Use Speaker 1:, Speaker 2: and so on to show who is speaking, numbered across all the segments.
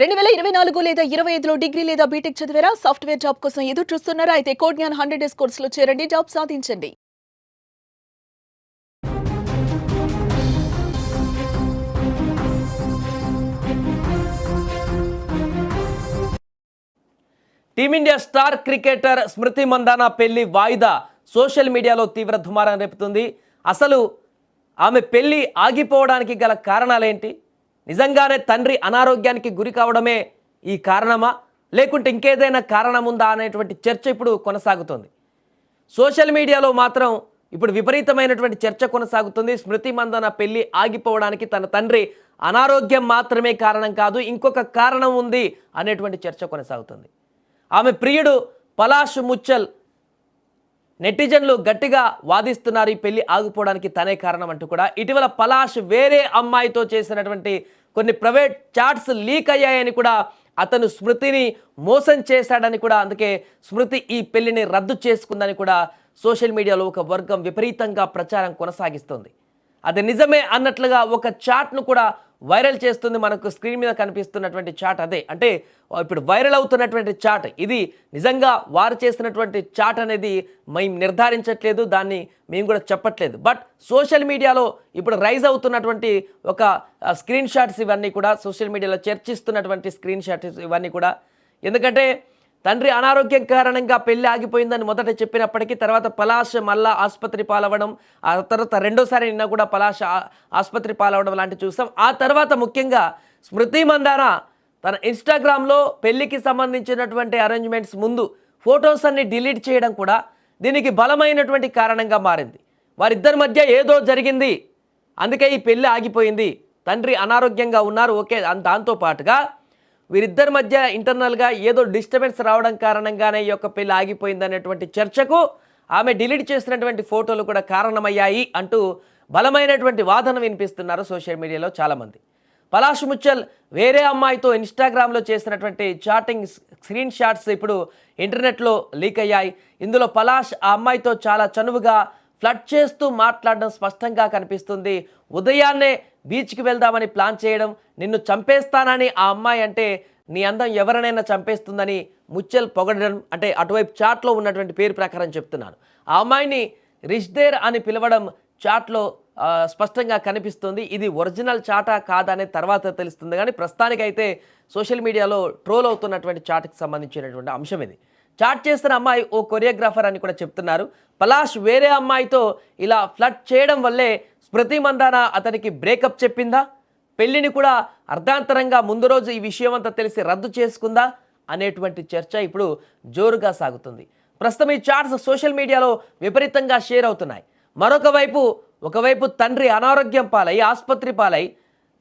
Speaker 1: రెండు వేల ఇరవై నాలుగు లేదా ఇరవై ఐదులో డిగ్రీ లేదా బీటెక్ చదివారా? సాఫ్ట్వేర్ జాబ్ కోసం ఎదురు చూస్తున్నారా? అయితే కోడ్ జ్ఞాన్ హండ్రెడ్ డేస్ కోర్సులో చేరండి. జాబ్ సాధించండి.
Speaker 2: Team India star cricketer Smriti Mandhana పెళ్ళి వాయిదా సోషల్ మీడియాలో తీవ్ర దుమారం రేపుతుంది. అసలు ఆమె పెళ్ళి ఆగిపోవడానికి గల కారణాలేంటి? నిజంగానే తండ్రి అనారోగ్యానికి గురి కావడమే ఈ కారణమా? లేకుంటే ఇంకేదైనా కారణం ఉందా అనేటువంటి చర్చ ఇప్పుడు కొనసాగుతుంది. సోషల్ మీడియాలో మాత్రం ఇప్పుడు విపరీతమైనటువంటి చర్చ కొనసాగుతుంది. స్మృతి మందన పెళ్ళి ఆగిపోవడానికి తన తండ్రి అనారోగ్యం మాత్రమే కారణం కాదు ఇంకొక కారణం ఉంది అనేటువంటి చర్చ కొనసాగుతుంది. ఆమె ప్రియుడు పలాష్ ముచ్చల్ నెటిజన్లు గట్టిగా వాదిస్తున్నారు ఈ పెళ్ళి ఆగిపోవడానికి తనే కారణం అంటూ కూడా. ఇటీవల పలాష్ వేరే అమ్మాయితో చేసినటువంటి కొన్ని ప్రైవేట్ చాట్స్ లీక్ అయ్యాయని కూడా అతను స్మృతిని మోసం చేశాడని కూడా అందుకే స్మృతి ఈ పెళ్ళిని రద్దు చేసుకుందని కూడా సోషల్ మీడియాలో ఒక వర్గం విపరీతంగా ప్రచారం కొనసాగిస్తుంది. అది నిజమే అన్నట్లుగా ఒక చాట్ను కూడా వైరల్ చేస్తుంది మనకు స్క్రీన్ మీద కనిపిస్తున్నటువంటి చాట్ అదే. అంటే ఇప్పుడు వైరల్ అవుతున్నటువంటి చాట్ ఇది నిజంగా వారు చేసినటువంటి చాట్ అనేది మేము నిర్ధారించట్లేదు దాన్ని మేము కూడా చెప్పట్లేదు. బట్ సోషల్ మీడియాలో ఇప్పుడు రైజ్ అవుతున్నటువంటి ఒక స్క్రీన్ షాట్స్ ఇవన్నీ కూడా సోషల్ మీడియాలో చర్చిస్తున్నటువంటి స్క్రీన్ షాట్స్ ఇవన్నీ కూడా ఎందుకంటే తండ్రి అనారోగ్యం కారణంగా పెళ్ళి ఆగిపోయిందని మొదట చెప్పినప్పటికీ తర్వాత పలాష్ మళ్ళా ఆసుపత్రి పాలవడం ఆ తర్వాత రెండోసారి నిన్న కూడా పలాష్ ఆ- ఆసుపత్రి పాలవడం లాంటివి చూస్తాం ఆ తర్వాత ముఖ్యంగా స్మృతి మందాన తన ఇన్స్టాగ్రామ్లో పెళ్ళికి సంబంధించినటువంటి అరేంజ్మెంట్స్ ముందు ఫొటోస్ అన్ని డిలీట్ చేయడం కూడా దీనికి బలమైనటువంటి కారణంగా మారింది. వారిద్దరి మధ్య ఏదో జరిగింది. అందుకే ఈ పెళ్ళి ఆగిపోయింది. తండ్రి అనారోగ్యంగా ఉన్నారు. ఓకే దాంతో పాటుగా వీరిద్దరి మధ్య ఇంటర్నల్గా ఏదో డిస్టర్బెన్స్ రావడం కారణంగానే ఈ యొక్క పెళ్ళి ఆగిపోయింది అనేటువంటి చర్చకు ఆమె డిలీట్ చేసినటువంటి ఫోటోలు కూడా కారణమయ్యాయి అంటూ బలమైనటువంటి వాదన వినిపిస్తున్నారు సోషల్ మీడియాలో చాలామంది. పలాష్ ముచ్చల్ వేరే అమ్మాయితో ఇన్స్టాగ్రామ్లో చేసినటువంటి చాటింగ్ స్క్రీన్ షాట్స్ ఇప్పుడు ఇంటర్నెట్లో లీక్ అయ్యాయి. ఇందులో పలాష్ ఆ అమ్మాయితో చాలా చనువుగా ఫ్లడ్ చేస్తూ మాట్లాడడం స్పష్టంగా కనిపిస్తుంది. ఉదయాన్నే బీచ్కి వెళ్దామని ప్లాన్ చేయడం నిన్ను చంపేస్తానని ఆ అమ్మాయి అంటే నీ అందం ఎవరినైనా చంపేస్తుందని ముచ్చల్ పొగడడం అంటే అటువైపు చాట్లో ఉన్నటువంటి పేరు ప్రకారం చెప్తున్నాను. ఆ అమ్మాయిని రిష్దేర్ అని పిలవడం చాట్లో స్పష్టంగా కనిపిస్తుంది. ఇది ఒరిజినల్ చాటా కాదనే తర్వాత తెలుస్తుంది. కానీ ప్రస్తుతానికైతే సోషల్ మీడియాలో ట్రోల్ అవుతున్నటువంటి చాట్కి సంబంధించినటువంటి అంశం ఇది. చాట్ చేస్తున్న అమ్మాయి ఓ కొరియోగ్రాఫర్ అని కూడా చెప్తున్నారు. పలాష్ వేరే అమ్మాయితో ఇలా ఫ్లడ్ చేయడం వల్లే స్మృతి మందాన అతనికి బ్రేకప్ చెప్పిందా? పెళ్ళిని కూడా అర్ధాంతరంగా ముందు రోజు ఈ విషయం అంతా తెలిసి రద్దు చేసుకుందా? అనేటువంటి చర్చ ఇప్పుడు జోరుగా సాగుతుంది. ప్రస్తుతం ఈ చాట్స్ సోషల్ మీడియాలో విపరీతంగా షేర్ అవుతున్నాయి. మరొక వైపు ఒకవైపు తండ్రి అనారోగ్యం పాలై ఆసుపత్రి పాలై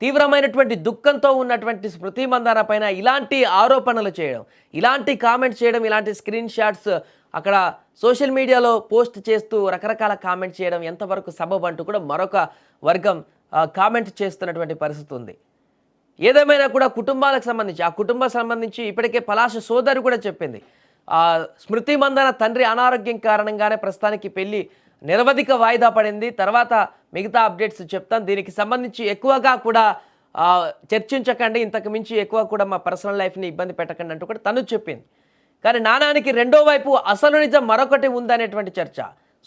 Speaker 2: తీవ్రమైనటువంటి దుఃఖంతో ఉన్నటువంటి స్మృతి మందాన పైన ఇలాంటి ఆరోపణలు చేయడం ఇలాంటి కామెంట్స్ చేయడం ఇలాంటి స్క్రీన్ షాట్స్ అక్కడ సోషల్ మీడియాలో పోస్ట్ చేస్తూ రకరకాల కామెంట్స్ చేయడం ఎంతవరకు సబబ్ అంటూ కూడా మరొక వర్గం కామెంట్ చేస్తున్నటువంటి పరిస్థితి ఉంది. ఏదేమైనా కూడా కుటుంబాలకు సంబంధించి ఆ కుటుంబం సంబంధించి ఇప్పటికే పలాష సోదరి కూడా చెప్పింది. ఆ స్మృతి మందన తండ్రి అనారోగ్యం కారణంగానే ప్రస్తుతానికి పెళ్ళి నిరవధిక వాయిదా పడింది. తర్వాత మిగతా అప్డేట్స్ చెప్తాను దీనికి సంబంధించి ఎక్కువగా కూడా చర్చించకండి. ఇంతకు మించి ఎక్కువ కూడా మా పర్సనల్ లైఫ్ని ఇబ్బంది పెట్టకండి అంటూ కూడా తను చెప్పింది. కానీ నానానికి రెండో వైపు అసలు నిజం మరొకటి ఉందనేటువంటి చర్చ.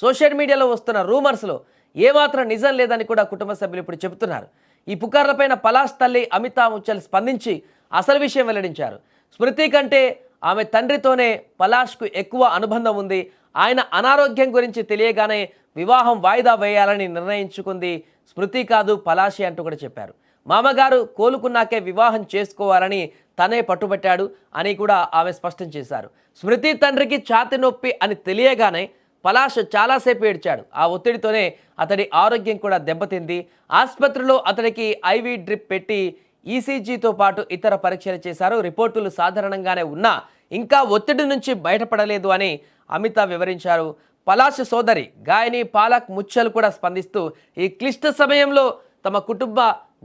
Speaker 2: సోషల్ మీడియాలో వస్తున్న రూమర్స్లో ఏమాత్రం నిజం లేదని కూడా కుటుంబ సభ్యులు ఇప్పుడు చెబుతున్నారు. ఈ పుకార్లపైన పలాస్ తల్లి అమితాబ్ ముచ్చల్ స్పందించి అసలు విషయం వెల్లడించారు. స్మృతి కంటే ఆమె తండ్రితోనే పలాష్కు ఎక్కువ అనుబంధం ఉంది. ఆయన అనారోగ్యం గురించి తెలియగానే వివాహం వాయిదా వేయాలని నిర్ణయించుకుంది. స్మృతి కాదు పలాషి అంటూ కూడా చెప్పారు. మామగారు కోలుకున్నాకే వివాహం చేసుకోవాలని తనే పట్టుబట్టాడు అని కూడా ఆమె స్పష్టం చేశారు. స్మృతి తండ్రికి ఛాతి నొప్పి అని తెలియగానే పలాష్ చాలాసేపు ఏడ్చాడు. ఆ ఒత్తిడితోనే అతడి ఆరోగ్యం కూడా దెబ్బతింది. ఆసుపత్రిలో అతడికి ఐవీ డ్రిప్ పెట్టి ఈసీజీతో పాటు ఇతర పరీక్షలు చేశారు. రిపోర్టులు సాధారణంగానే ఉన్నా ఇంకా ఒత్తిడి నుంచి బయటపడలేదు అని అమితాబ్ వివరించారు. పలాష్ సోదరి గాయని పాలక్ ముచ్చల్ కూడా స్పందిస్తూ ఈ క్లిష్ట సమయంలో తమ కుటుంబ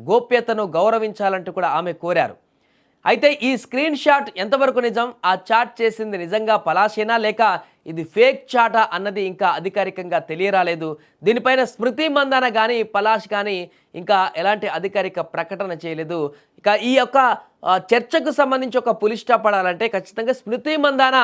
Speaker 2: గోప్యతను గౌరవించాలంటూ కూడా ఆమె కోరారు. అయితే ఈ స్క్రీన్ షాట్ ఎంతవరకు నిజం? ఆ చాట్ చేసింది నిజంగా పలాషేనా లేక ఇది ఫేక్ చాటా అన్నది ఇంకా అధికారికంగా తెలియరాలేదు. దీనిపైన స్మృతి మందాన కానీ పలాష్ కానీ ఇంకా ఎలాంటి అధికారిక ప్రకటన చేయలేదు. ఇక ఈ యొక్క చర్చకు సంబంధించి ఒక పులి స్టాప్ పడాలంటే ఖచ్చితంగా స్మృతి మందాన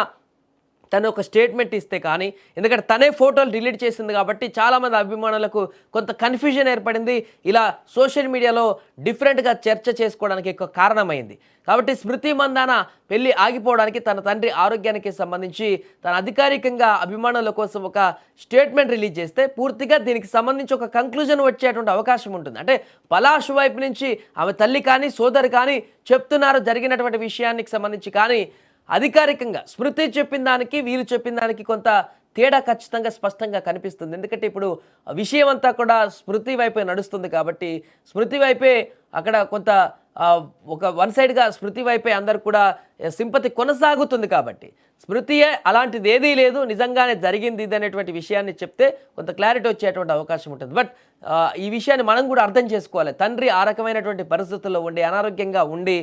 Speaker 2: తను ఒక స్టేట్మెంట్ ఇస్తే కానీ ఎందుకంటే తనే ఫోటోలు డిలీట్ చేసింది కాబట్టి చాలామంది అభిమానులకు కొంత కన్ఫ్యూజన్ ఏర్పడింది. ఇలా సోషల్ మీడియాలో డిఫరెంట్గా చర్చ చేసుకోవడానికి ఎక్కువ కారణమైంది. కాబట్టి స్మృతి మందాన పెళ్ళి ఆగిపోవడానికి తన తండ్రి ఆరోగ్యానికి సంబంధించి తన అధికారికంగా అభిమానుల కోసం ఒక స్టేట్మెంట్ రిలీజ్ చేస్తే పూర్తిగా దీనికి సంబంధించి ఒక కంక్లూజన్ వచ్చేటువంటి అవకాశం ఉంటుంది. అంటే పలాష్ వైపు నుంచి ఆమె తల్లి కానీ సోదరు కానీ చెప్తున్నారు జరిగినటువంటి విషయానికి సంబంధించి కానీ అధికారికంగా స్మృతి చెప్పిన దానికి వీరు చెప్పిన దానికి కొంత తేడా ఖచ్చితంగా స్పష్టంగా కనిపిస్తుంది. ఎందుకంటే ఇప్పుడు విషయం అంతా కూడా స్మృతి వైపే నడుస్తుంది కాబట్టి స్మృతి వైపే అక్కడ కొంత ఒక వన్ సైడ్గా స్మృతి వైపే అందరు కూడా సింపతి కొనసాగుతుంది కాబట్టి స్మృతియే అలాంటిది ఏదీ లేదు. నిజంగానే జరిగింది ఇది అనేటువంటి విషయాన్ని చెప్తే కొంత క్లారిటీ వచ్చేటువంటి అవకాశం ఉంటుంది. బట్ ఈ విషయాన్ని మనం కూడా అర్థం చేసుకోవాలి. తండ్రి ఆ రకమైనటువంటి పరిస్థితుల్లో ఉండి అనారోగ్యంగా ఉండి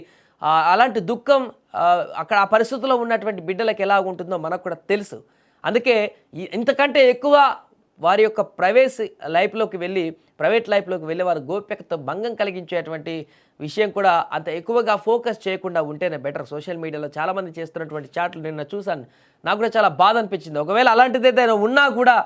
Speaker 2: అలాంటి దుఃఖం అక్కడ ఆ పరిస్థితుల్లో ఉన్నటువంటి బిడ్డలకు ఎలా ఉంటుందో మనకు కూడా తెలుసు. అందుకే ఇంతకంటే ఎక్కువ వారి యొక్క ప్రైవేస్ లైఫ్లోకి వెళ్ళి ప్రైవేట్ లైఫ్లోకి వెళ్ళి వారి గోప్యతతో భంగం కలిగించేటువంటి విషయం కూడా అంత ఎక్కువగా ఫోకస్ చేయకుండా ఉంటేనే బెటర్. సోషల్ మీడియాలో చాలామంది చేస్తున్నటువంటి చాట్లు నిన్న చూశాను. నాకు కూడా చాలా బాధ అనిపించింది. ఒకవేళ అలాంటిది ఏదైనా ఉన్నా కూడా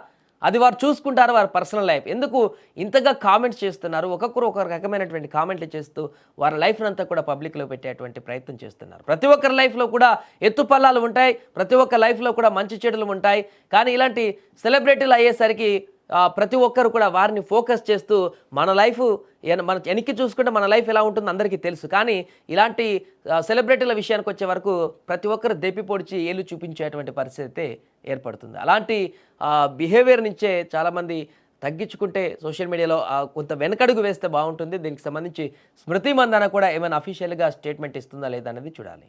Speaker 2: అది వారు చూసుకుంటారు వారి పర్సనల్ లైఫ్. ఎందుకు ఇంతగా కామెంట్స్ చేస్తున్నారు? ఒక్కొక్కరు ఒక రకమైనటువంటి కామెంట్లు చేస్తూ వారి లైఫ్ని అంతా కూడా పబ్లిక్లో పెట్టేటువంటి ప్రయత్నం చేస్తున్నారు. ప్రతి ఒక్కరి లైఫ్లో కూడా ఎత్తుపల్లాలు ఉంటాయి ప్రతి ఒక్క లైఫ్లో కూడా మంచి చెడులు ఉంటాయి. కానీ ఇలాంటి సెలబ్రిటీలు అయ్యేసరికి ప్రతి ఒక్కరు కూడా వారిని ఫోకస్ చేస్తూ మన లైఫ్ మన వెనక్కి చూసుకుంటే మన లైఫ్ ఎలా ఉంటుందో అందరికీ తెలుసు. కానీ ఇలాంటి సెలబ్రిటీల విషయానికి వచ్చే వరకు ప్రతి ఒక్కరు దెప్పి పొడిచి ఏళ్ళు చూపించేటువంటి పరిస్థితి అయితే ఏర్పడుతుంది. అలాంటి బిహేవియర్ నుంచే చాలామంది తగ్గించుకుంటే సోషల్ మీడియాలో కొంత వెనకడుగు వేస్తే బాగుంటుంది. దీనికి సంబంధించి స్మృతి మందన కూడా ఏమైనా అఫీషియల్గా స్టేట్మెంట్ ఇస్తుందా లేదా అనేది చూడాలి.